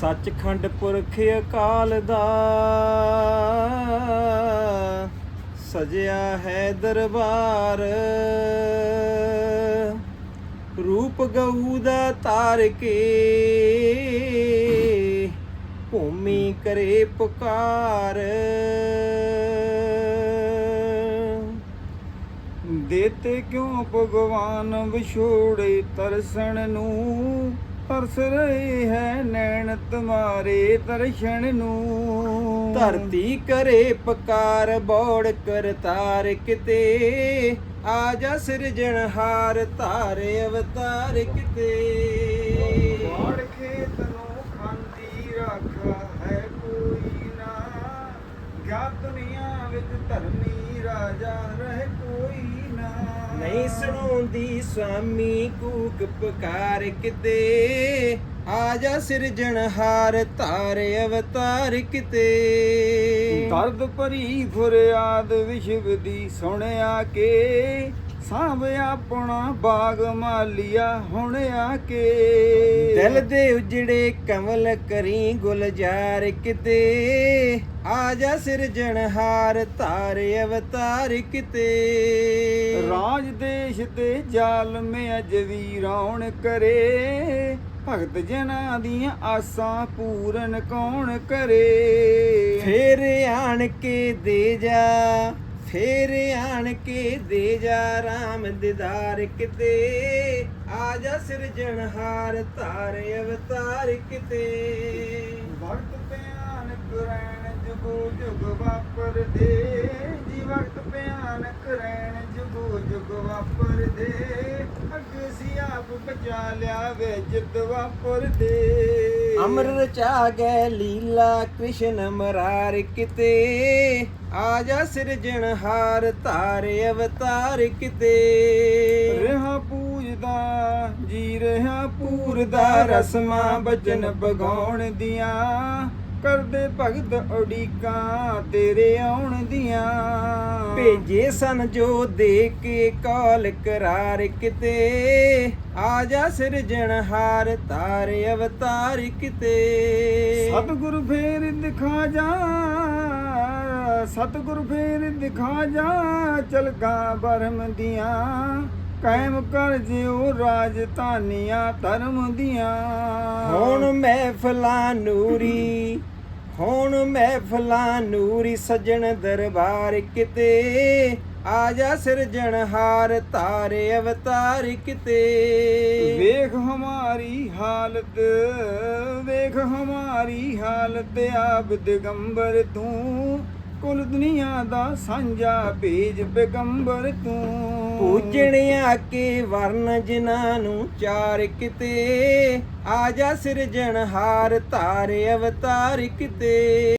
ਸੱਚਖੰਡ ਪੁਰਖ ਅਕਾਲ ਦਾ ਸਜਿਆ ਹੈ ਦਰਬਾਰ। ਰੂਪ ਗਊ ਦਾ ਤਾਰ ਕੇ ਭੂਮੀ ਕਰੇ ਪੁਕਾਰ। ਦੇਤੇ ਕਿਉਂ ਭਗਵਾਨ ਵਿਛੋੜੇ ਤਰਸਣ ਨੂੰ? ਤਰਸ ਰਹੇ ਹੈ ਨੈਣ ਤੁਮਾਰੇ ਦਰਸ਼ਨ ਨੂੰ। ਧਰਤੀ ਕਰੇ ਪੁਕਾਰ ਬੋੜ ਕਰ ਤਾਰ ਕਿਤੇ। ਆ ਜਾ ਸਿਰਜਣਹਾਰ ਧਾਰ ਅਵਤਾਰ ਕਿਤੇ। ਵਾੜ ਖੇਤ ਨੂੰ ਖਾਂਦੀ ਰਾਖਾ ਹੈ ਕੋਈ ਨਾ ਗਿਆ ਦੁਨੀਆ ਵਿੱਚ ਧਰਮੀ ਰਾਜਾ ਰਹਿ ਕੋਈ ਨਾ। ਨਹੀਂ ਸੁਣਾਉਂਦੀ ਸੁਆਮੀ ਕੂਕ ਪੁਕਾਰ ਕਿਤੇ। ਆ ਜਾ ਸਿਰਜਣਹਾਰ ਧਾਰ ਅਵਤਾਰ ਕਿਤੇ। ਦਰਦ ਭਰੀ ਫਰਿਆਦ ਵਿਸ਼ਵ ਦੀ ਸੁਣਿਆ ਕੇ। ਸਾਂਭ ਆਪਣਾ ਬਾਗ ਮਾਲੀਆ ਹੁਣ ਆ ਕੇ। ਦਿਲ ਦੇ ਉਜੜੇ ਕਮਲ ਕਰੀ ਗੁਲਜ਼ਾਰ ਕਿਤੇ। ਆ ਜਾ ਸਿਰਜਣਹਾਰ ਧਾਰ ਅਵਤਾਰ ਕਿਤੇ। ਰਾਜ ਦੇਸ਼ ਤੇ ਜ਼ਾਲਮ ਅਜ ਵੀ ਰੌਣ ਕਰੇ। ਭਗਤ ਜਨਾਂ ਦੀਆਂ ਆਸਾਂ ਪੂਰਨ ਕੌਣ ਕਰੇ? ਫੇਰ ਆਣ ਕੇ ਦੇ ਜਾ। ਫੇਰ ਆਣ ਕੇ ਦੇ ਜਾ ਰਾਮ ਦਿਦਾਰ ਕਿਤੇ। ਆ ਜਾ ਸਿਰਜਣਹਾਰ ਧਾਰ ਅਵਤਾਰ ਕਿਤੇ। ਵਕਤ ਭਿਆਨਕ ਰਹਿਣ ਜੁਗੋ ਜੁਗ ਵਾਪਰਦੇ ਲਿਆ ਵੇ ਜਿੱਦ ਵਾਪਰਦੇ। ਅਮਰ ਰਚਾ ਗਏ ਲੀਲਾ ਕ੍ਰਿਸ਼ਨ ਮਰਾਰ ਕਿਤੇ। ਆ ਜਾ ਸਿਰਜਣਹਾਰ ਧਾਰ ਅਵਤਾਰ ਕਿਤੇ। ਰਿਹਾ ਪੂਜਦਾ ਜੀ ਰਿਹਾ ਪੂਰਦਾ ਰਸਮਾਂ ਬਚਨ ਬਗਾਉਣ ਦੀਆਂ। ਕਰਦੇ ਭਗਤ ਉਡੀਕਾਂ ਤੇਰੇ ਆਉਣ ਦੀਆਂ। ਭੇਜੇ ਸਨ ਜੋ ਦੇ ਕੇ ਕਾਲ ਕਰਾਰ ਕਿਤੇ। ਆ ਜਾ ਸਿਰਜਣਹਾਰ ਧਾਰ ਅਵਤਾਰ ਕਿਤੇ। ਸਤਿਗੁਰ ਫੇਰ ਦਿਖਾ ਜਾ ਸਤਿਗੁਰ ਫੇਰ ਦਿਖਾ ਜਾ ਚਲਗਾ ਬਰਮ ਦੀਆਂ। ਕਾਇਮ ਕਰ ਜਿਉ ਰਾਜਧਾਨੀਆਂ ਧਰਮ ਦੀਆਂ। ਹੁਣ ਮਹਿਫਲਾਂ ਨੂਰੀ ਹੁਣ ਮਹਿਫਲਾਂ ਨੂਰੀ ਸਜਣ ਦਰਬਾਰ ਕਿਤੇ ਆ ਜਾ ਸਿਰਜਣਹਾਰ ਧਾਰ ਅਵਤਾਰ ਕਿਤੇ। ਵੇਖ ਹਮਾਰੀ ਹਾਲਤ ਵੇਖ ਹਮਾਰੀ ਹਾਲਤ ਆਬ ਦਿਗੰਬਰ ਤੂੰ ਕੁਲ ਦੁਨੀਆ ਦਾ ਸਾਂਝਾ ਭੇਜ ਪੈਗੰਬਰ ਤੂੰ। ਪੂਜਣਿਆ ਕੇ ਵਰਨ ਜਿਨ੍ਹਾਂ ਨੂੰ ਚਾਰ ਕਿਤੇ। ਆ ਜਾ ਸਿਰਜਣਹਾਰ ਧਾਰ ਅਵਤਾਰ ਕਿਤੇ।